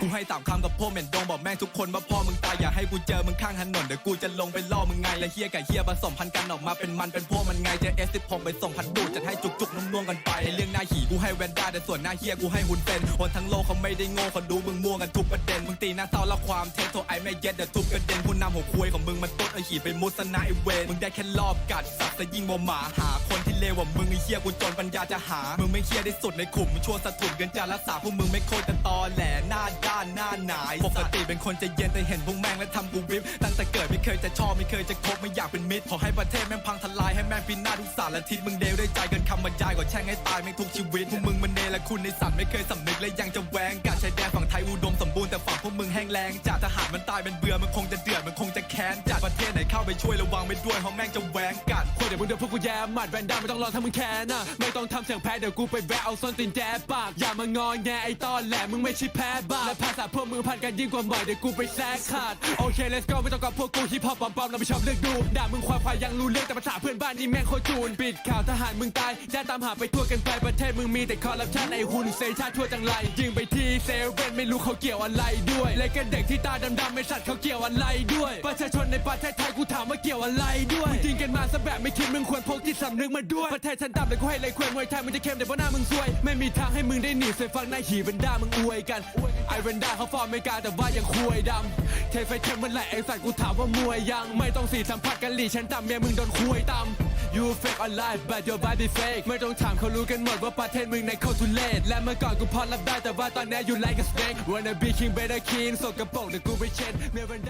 กูให้ตามคำกับพวกเหม็นดงบอกแม่งทุกคนว่าพ่อมึงตายอย่าให้กูเจอมึงข้างถนนเดี๋ยวกูจะลงไปล่อมึงไงและเฮียกับเฮียผสมพันกันออกมาเป็นมันเป็นพวกมันไงเจอเอสสิบผมไปส่งพันดูจัดให้จุกจุกนุ่มๆกันไปไอ้เรื่องหน้าหี่กูให้แวนด้าแต่ส่วนหน้าเฮียกูให้หุ่นเป็นคนทั้งโลกเขาไม่ได้โง่เขาดูมึงม่วงกันทุกประเด็นมึงตีหน้าเศร้าและความเท็จโทรไอ้ไม่เย็ดเดี๋ยวทุบกระเด็นผู้นำหัวคุยของมึงมันต้นไอ้หีไปมุสนาไอเวนมึงได้แค่รอบกัดสัตว์จะยิ่งกว่าหมาหาค เลวว่ามึงไอ้เฮียกูจนปัญญาจะหา มึงไม่เฮียได้สุดในขุมชั่วสะทุนเกินจะรักษาพวกมึงไม่โคตรกันตอแหลหน้าด้านหน้าหนายปกติเป็นคนใจะเย็นแต่เห็นพวกแม่งแล้วทำกูวิบตั้งแต่เกิดไม่เคยจะชอบไม่เคยจะคบไม่ เป็นมิตรขอให้ประเทศแม่งพังทลายให้แม่งพินาศทุกสารและทิศมึงเดวด้ใจกินคำบรรยายก่อนแช่งให้ตายไม่งทุกชีวิตพวกมึงมันเนรคุณในสัตว์ไม่เคยสำนึกและยังจะแหวงกัดชายแดนฝั่งไทยอุดมสมบูรณ์แต่ฝั่งพวกมึงแห้งแล้งจัดทหารมันตายเป็นเบื่อมันคงจะเดือดมันคงจะแค้นจัดประเทศไหนเข้าไปช่วยระวังไม่ด้วยเพราะแม่งจะแหวงกัดคนเดี๋ยวมึงเดี๋ยวพวกกูแย่หมัดแวนด้าไม่ต้องรอถ้ามึงแค้นอะไม่ต้องทำเสียงแพ้เดี๋ยวกูไปแวะเอาส้นตีนแจ๊ปากอย่ามางอแงไอ้ตอนแหลมึงไม่ใช่แพ้บ้าและภาษาพวกมึงพันกันยิ่งกว่าหมอยเดี๋ยวกูไปแซกขาดโอเค let's go ไม่ต้องกับพวกกูฮิปฮอปปอมๆเราไม่ชอบเลือกดูดามึงควายควายยังรู้เรื่องแต่ภาษาเพื่อนบ้านนี่แม่งโคตรจูนปิดข่าวทหารมึงตายได้ตามหาไปทั่วกันไปประเทศมึงมีแต่คอร์รัปชันไอ้หุ่นเซชาติทั่วจังไรยิงไป เซเว่นไม่รู้เขาเกี่ยวอะไรด้วยและก็เด็กที่ตาดำๆไม่สัตว์เขาเกี่ยวอะไรด้วย ประชาชนในประเทศไทยกูถามว่าเกี่ยวอะไรด้วยมึงยิงกันมาซะแบบไม่คิดมึงควรพกจิตสำนึกมาด้วยประเทศฉันดำเลยกูให้เลยควรมวยไทยมึงจะเข้มแต่เพราะหน้ามึงซวย ไม่มีทางให้มึงได้หนีเสียฟังนายหีเป็นด้ามึงอวยกันไอเวนด้าเขาฟอร์มเมกาแต่ว่ายังคุยดำเทไฟเทมเมื่อไหร่ไอสัตว์กูถามว่ามวยยัง ไม่ต้องสีสัมผัสกันหลีฉันต่ำเมียมึงโดนคุยต่ำ You fake online but your body fake ไม่ต้องถามเขารู้กันหมดว่าประเทศมึงในโคตรทุเลศและเมื่อก่อนกูพอรับได้แต่ว่าตอนนี้อยู่ไลกับ snake wanna be king better king สกปรกเดี๋ยวกูไปเช็ดเมื่อวน